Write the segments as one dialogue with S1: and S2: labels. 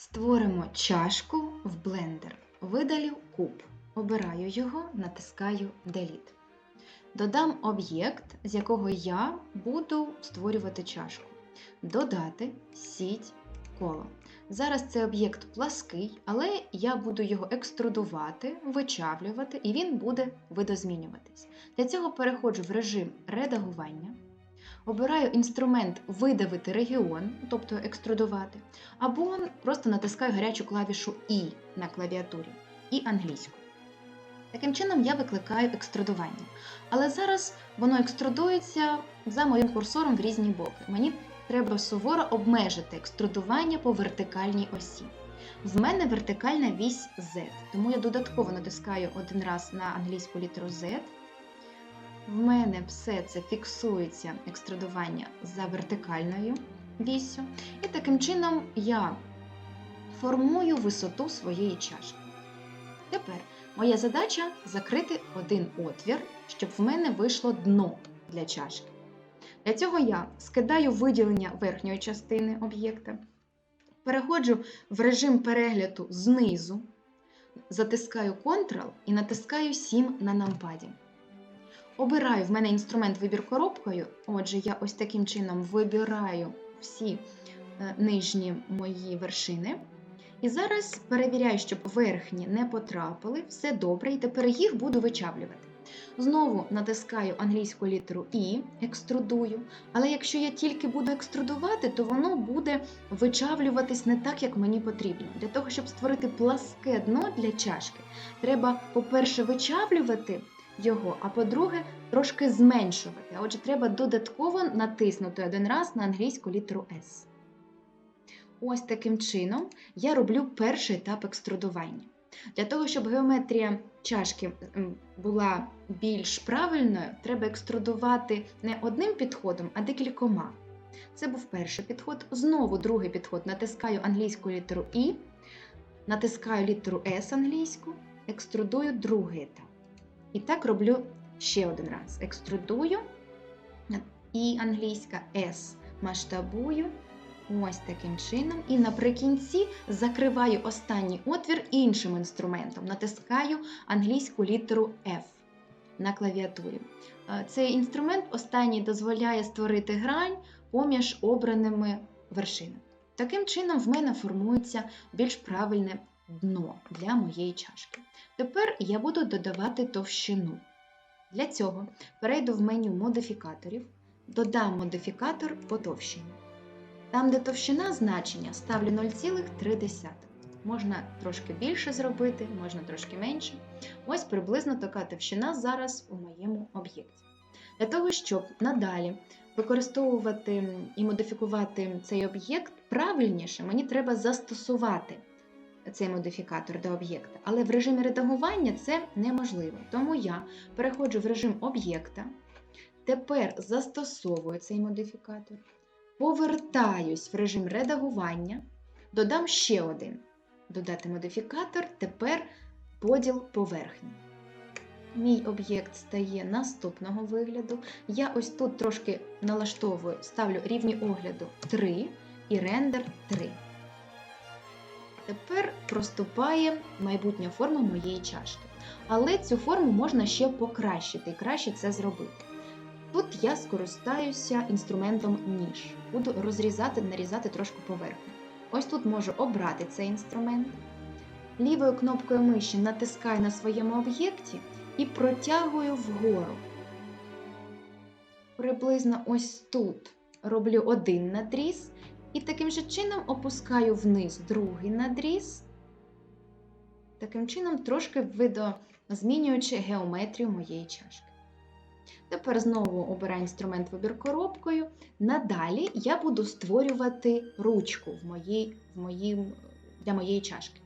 S1: Створимо чашку в блендер. Видалю куб. Обираю його, натискаю Delete. Додам об'єкт, з якого я буду створювати чашку. Додати сіть коло. Зараз цей об'єкт плаский, але я буду його екструдувати, вичавлювати, і він буде видозмінюватись. Для цього переходжу в режим редагування. Обираю інструмент видавити регіон, тобто екструдувати, або просто натискаю гарячу клавішу І на клавіатурі і англійську. Таким чином я викликаю екструдування. Але зараз воно екструдується за моїм курсором в різні боки. Мені треба суворо обмежити екструдування по вертикальній осі. В мене вертикальна вісь Z, тому я додатково натискаю один раз на англійську літеру Z. В мене все це фіксується екструдування за вертикальною віссю. І таким чином я формую висоту своєї чашки. Тепер моя задача закрити один отвір, щоб в мене вийшло дно для чашки. Для цього я скидаю виділення верхньої частини об'єкта, переходжу в режим перегляду знизу, затискаю Ctrl і натискаю 7 на нампаді. Обираю в мене інструмент вибір коробкою. Отже, я ось таким чином вибираю всі е, нижні мої вершини. І зараз перевіряю, щоб верхні не потрапили, все добре, і тепер їх буду вичавлювати. Знову натискаю англійську літеру І, екструдую. Але якщо я тільки буду екструдувати, то воно буде вичавлюватись не так, як мені потрібно. Для того, щоб створити пласке дно для чашки, треба, по-перше, вичавлювати його, а по-друге, трошки зменшувати. Отже, треба додатково натиснути один раз на англійську літеру S. Ось таким чином я роблю перший етап екструдування. Для того, щоб геометрія чашки була більш правильною, треба екструдувати не одним підходом, а декількома. Це був перший підход. Знову другий підход. Натискаю англійську літеру І, натискаю літеру S англійську, екструдую другий етап. І так роблю ще один раз. Екструдую І англійська S масштабую. Ось таким чином. І наприкінці закриваю останній отвір іншим інструментом. Натискаю англійську літеру F на клавіатурі. Е, Цей інструмент останній дозволяє створити грань поміж обраними вершинами. Таким чином, в мене формується більш правильне дно для моєї чашки. Тепер я буду додавати товщину. Для цього перейду в меню модифікаторів, додам модифікатор потовщення. Там, де товщина значення, ставлю 0,3. Можна трошки більше зробити, можна трошки менше. Ось приблизно така товщина зараз у моєму об'єкті. Для того, щоб надалі використовувати і модифікувати цей об'єкт правильніше, мені треба застосувати цей модифікатор до об'єкта. Але в режимі редагування це неможливо. Тому я переходжу в режим об'єкта, тепер застосовую цей модифікатор повертаюсь в режим редагування, додам ще один. Додати модифікатор, тепер поділ поверхні. Мій об'єкт стає наступного вигляду. Я ось тут трошки налаштовую, ставлю рівні огляду 3 і рендер 3. Тепер проступає майбутня форма моєї чашки. Але цю форму можна ще покращити і краще це зробити. Тут я скористаюся інструментом ніж. Буду розрізати, нарізати трошки поверхню. Ось тут можу обрати цей інструмент. Лівою кнопкою миші натискаю на своєму об'єкті і протягую вгору. Приблизно ось тут роблю один надріз, і таким же чином опускаю вниз другий надріз. Таким чином, трошки видозмінюючи геометрію моєї чашки. Тепер знову обираю інструмент вибір коробкою. Надалі я буду створювати ручку в моїй, в моїм, для моєї чашки.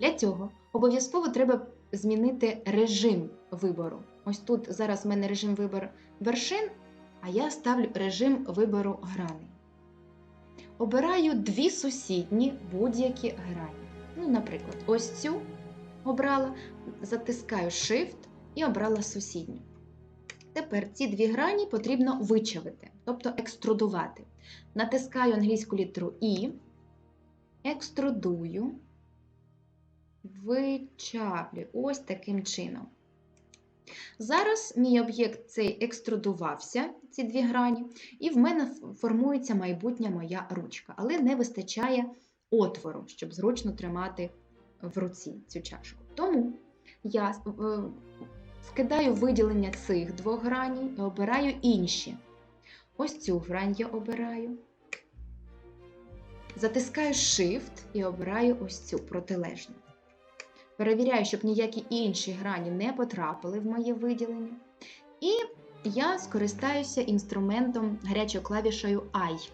S1: Для цього обов'язково треба змінити режим вибору. Ось тут зараз в мене режим вибору вершин, а я ставлю режим вибору граней. Обираю дві сусідні будь-які грані. Ну, Наприклад, ось цю обрала, затискаю Shift і обрала сусідню. Тепер ці дві грані потрібно вичавити, тобто екструдувати. Натискаю англійську літеру І, екструдую, вичаплюю ось таким чином. Зараз мій об'єкт цей екструдувався, ці дві грані, і в мене формується майбутня моя ручка, але не вистачає отвору, щоб зручно тримати в руці цю чашку. Тому я е, скидаю виділення цих двох граней і обираю інші. Ось цю грань я обираю. Затискаю Shift і обираю ось цю протилежну. Перевіряю, щоб ніякі інші грані не потрапили в моє виділення. І я скористаюся інструментом гарячою клавішою I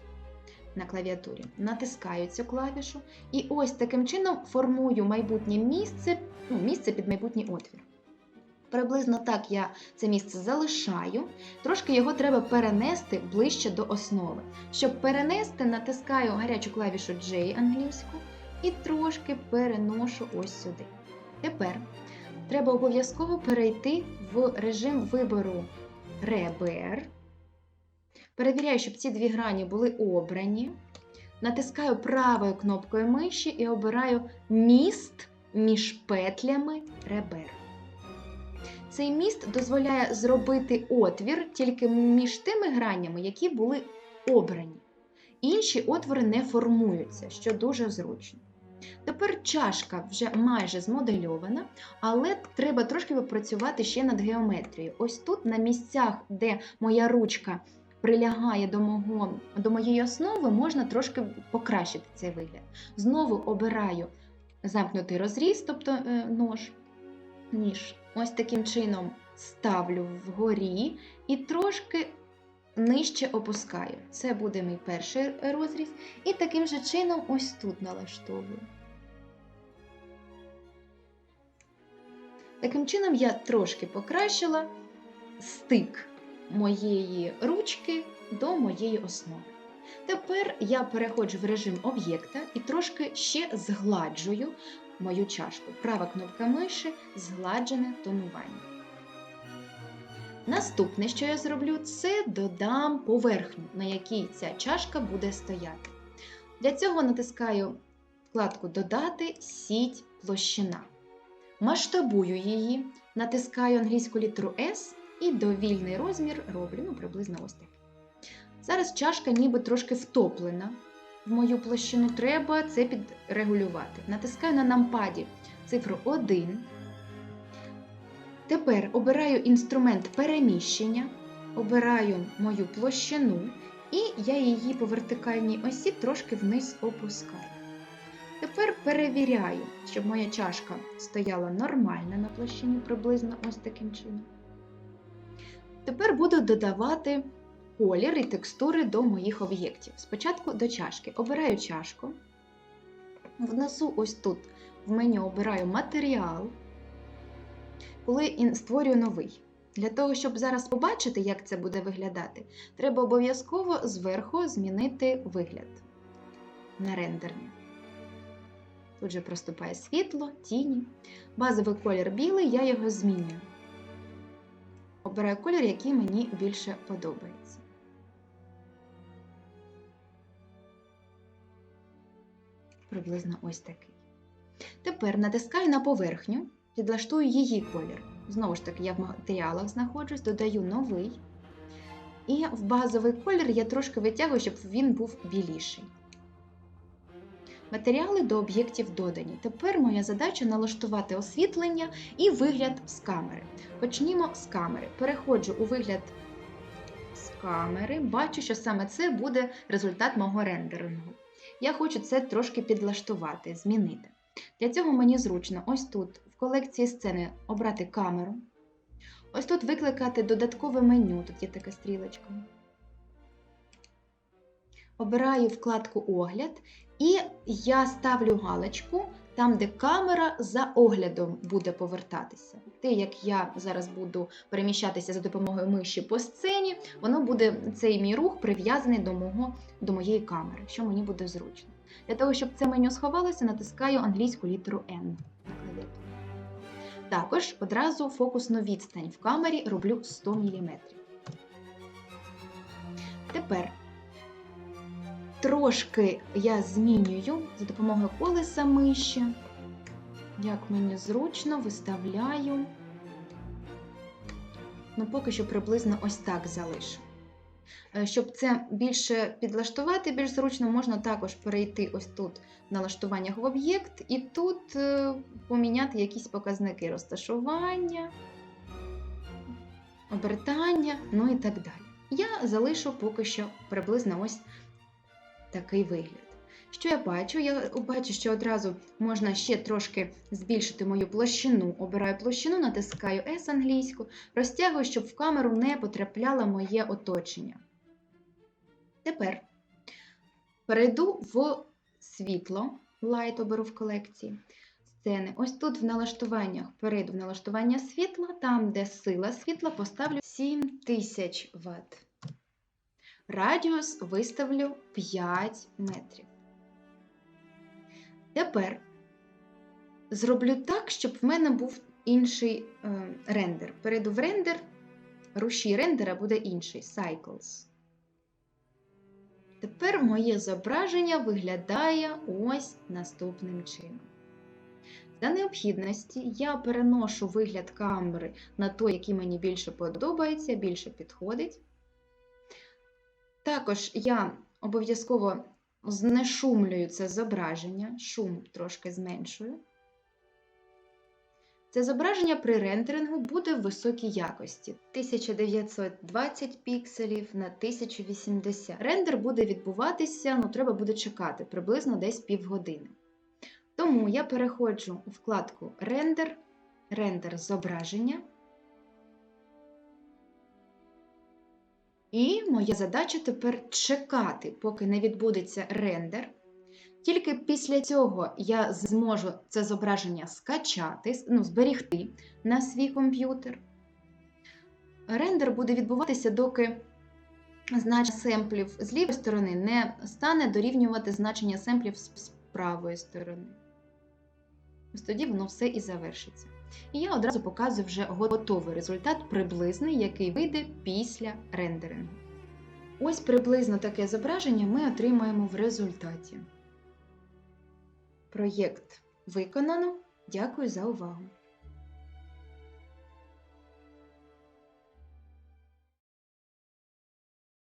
S1: на клавіатурі. Натискаю цю клавішу і ось таким чином формую майбутнє місце, ну, місце під майбутній отвір. Приблизно так я це місце залишаю, трошки його треба перенести ближче до основи. Щоб перенести, натискаю гарячу клавішу J англійську і трошки переношу ось сюди. Тепер треба обов'язково перейти в режим вибору ребер. Перевіряю, щоб ці дві грані були обрані. Натискаю правою кнопкою миші і обираю міст між петлями ребер. Цей міст дозволяє зробити отвір тільки між тими гранями, які були обрані. Інші отвори не формуються, що дуже зручно. Тепер чашка вже майже змодельована, але треба трошки попрацювати ще над геометрією. Ось тут, на місцях, де моя ручка прилягає до, мого, до моєї основи, можна трошки покращити цей вигляд. Знову обираю замкнутий розріз, тобто е, нож, ніж. Ось таким чином ставлю вгорі і трошки нижче опускаю. Це буде мій перший розріз. І таким же чином ось тут налаштовую. Таким чином я трошки покращила стик моєї ручки до моєї основи. Тепер я переходжу в режим об'єкта і трошки ще згладжую мою чашку. Права кнопка миші згладжене тонування. Наступне, що я зроблю, це додам поверхню, на якій ця чашка буде стояти. Для цього натискаю вкладку Додати сіть площина. Масштабую її, натискаю англійську літеру S і довільний розмір роблю ну, приблизно ось так. Зараз чашка ніби трошки втоплена. В мою площину треба це підрегулювати. Натискаю на нампаді цифру 1. Тепер обираю інструмент переміщення, обираю мою площину, і я її по вертикальній осі трошки вниз опускаю. Тепер перевіряю, щоб моя чашка стояла нормально на площині, приблизно ось таким чином. Тепер буду додавати колір і текстури до моїх об'єктів. Спочатку до чашки. Обираю чашку. Внизу ось тут в меню обираю матеріал, коли створюю новий. Для того, щоб зараз побачити, як це буде виглядати, треба обов'язково зверху змінити вигляд на рендерні. Тут же проступає світло, тіні. Базовий колір білий, я його змінюю. Обираю колір, який мені більше подобається. Приблизно ось такий. Тепер натискаю на поверхню, підлаштую її колір. Знову ж таки, я в матеріалах знаходжусь, додаю новий. І в базовий колір я трошки витягую, щоб він був біліший. Матеріали до об'єктів додані. Тепер моя задача налаштувати освітлення і вигляд з камери. Почнімо з камери. Переходжу у вигляд з камери, бачу, що саме це буде результат мого рендерингу. Я хочу це трошки підлаштувати, змінити. Для цього мені зручно ось тут, в колекції сцени, обрати камеру. Ось тут викликати додаткове меню, тут є така стрілочка. Обираю вкладку Огляд і я ставлю галочку там, де камера за оглядом буде повертатися. Те, як я зараз буду переміщатися за допомогою миші по сцені, воно буде цей мій рух прив'язаний до мого, до моєї камери, що мені буде зручно. Для того, щоб це меню сховалося, натискаю англійську літеру N. Також одразу фокусну відстань в камері роблю 100 мм. Тепер трошки я змінюю за допомогою колеса миші. Як мені зручно, виставляю. Ну, поки що приблизно ось так залишу. Е, Щоб це більше підлаштувати, більш зручно, можна також перейти ось тут в налаштуваннях в об'єкт і тут е, поміняти якісь показники розташування, обертання, ну і так далі. Я залишу поки що приблизно ось такий вигляд. Що я бачу? Я бачу, що одразу можна ще трошки збільшити мою площину. Обираю площину, натискаю S англійську, розтягую, щоб в камеру не потрапляло моє оточення. Тепер перейду в світло, Light оберу в колекції. Сцени. Ось тут в налаштуваннях перейду в налаштування світла, там, де сила світла, поставлю 7000 Вт. Радіус виставлю 5 метрів. Тепер зроблю так, щоб в мене був інший е, рендер. Перейду в рендер, рушій рендера буде інший Cycles. Тепер моє зображення виглядає ось наступним чином. За необхідності я переношу вигляд камери на той, який мені більше подобається, більше підходить. Також я обов'язково знешумлюю це зображення, шум трошки зменшую. Це зображення при рендерингу буде в високій якості 1920 пікселів на 1080. Рендер буде відбуватися, ну треба буде чекати приблизно десь півгодини. Тому я переходжу у вкладку Рендер, рендер зображення. І моя задача тепер чекати, поки не відбудеться рендер. Тільки після цього я зможу це зображення скачати, ну, зберігти на свій комп'ютер. Рендер буде відбуватися, доки значення семплів з лівої сторони не стане дорівнювати значення семплів з правої сторони. Ось тоді воно все і завершиться. І я одразу показую вже готовий результат, приблизний, який вийде після рендерингу. Ось приблизно таке зображення ми отримаємо в результаті. Проєкт виконано. Дякую за увагу!